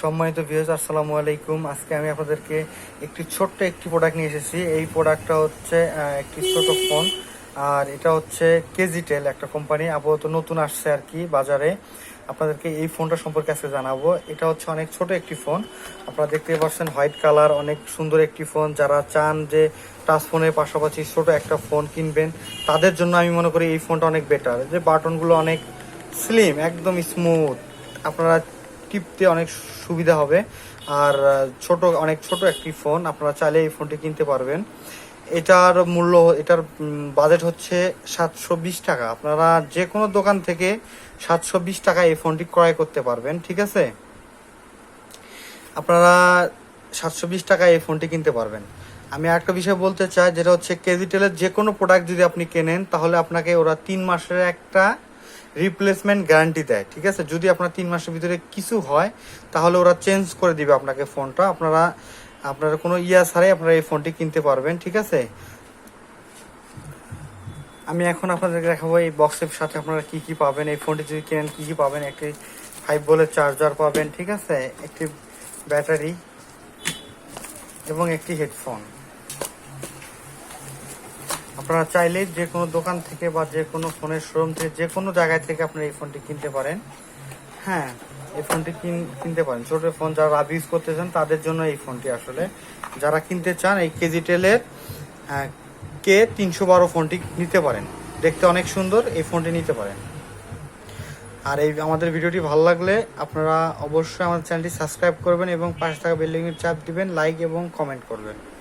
সম্মানিত ভিউজ আসসালামু আলাইকুম। আজকে আমি আপনাদেরকে একটি ছোট্ট একটি প্রোডাক্ট নিয়ে এসেছি। এই প্রোডাক্টটা হচ্ছে একটি ছোট ফোন আর এটা হচ্ছে কেজিটেল একটা কোম্পানি আপাতত নতুন আসছে আর কি বাজারে। আপনাদেরকে এই ফোনটা সম্পর্কে আজকে জানাব। এটা হচ্ছে অনেক ছোট একটি ফোন আপনারা দেখতে পাচ্ছেন হোয়াইট কালার অনেক সুন্দর একটি ফোন যারা চান যে টাচ ফোনের পাশাপাশি ছোট একটা ফোন কিনবেন, তাদের জন্য আমি মনে করি এই ফোনটা অনেক বেটার যে বাটনগুলো অনেক স্লিম একদম স্মুথ আপনারা টিপতে অনেক সুবিধা হবে। আর ছোট, অনেক ছোট একটি ফোন, আপনারা চাইলে এই ফোনটি কিনতে পারবেন। এটার মূল্য, এটার বাজেট হচ্ছে সাতশো বিশ টাকা। আপনারা যে কোনো দোকান থেকে সাতশো বিশ টাকা এই ফোনটি ক্রয় করতে পারবেন, ঠিক আছে? আপনারা সাতশো বিশ টাকায় এই ফোনটি কিনতে পারবেন। আমি একটা বিষয় বলতে চাই, যেটা হচ্ছে কেজিটেলের যে কোনো প্রোডাক্ট যদি আপনি কেনেন, তাহলে আপনাকে ওরা তিন মাসের একটা রিপ্লেসমেন্ট গ্যারান্টি দেয়, ঠিক আছে? যদি আপনার তিন মাসের ভিতরে কিছু হয়, তাহলে ওরা চেঞ্জ করে দিবে আপনাকে ফোনটা আপনারা আপনারা কোনো ইয়া ছাড়াই আপনারা এই ফোনটি কিনতে পারবেন, ঠিক আছে? আমি এখন আপনাদেরকে দেখাবো এই বক্সের সাথে আপনারা কি কি পাবেন। এই ফোনটি যদি কেনেন, কি কি পাবেন? একটি ফাইভ বলের চার্জার পাবেন, ঠিক আছে? একটি ব্যাটারি এবং একটি হেডফোন আপনারা চাইলে যে কোনো দোকান থেকে বা যে কোনো ফোনের শোরুম থেকে, যে কোনো জায়গায় থেকে আপনারা এই ফোনটি কিনতে পারেন। হ্যাঁ এই ফোনটি কিন- কিনতে পারেন। ছোট ফোন যারা ইউজ করতে চান, তাদের জন্য এই ফোনটি আসলে। যারা কিনতে চান, এই কেজিটেলের কে তিনশো বারো ফোনটি নিতে পারেন। দেখতে অনেক সুন্দর, এই ফোনটি নিতে পারেন। আর এই আমাদের ভিডিওটি ভালো লাগলে আপনারা অবশ্যই আমাদের চ্যানেলটি সাবস্ক্রাইব করবেন এবং পাশে থাকা বেল চাপ দিবেন, লাইক এবং কমেন্ট করবেন।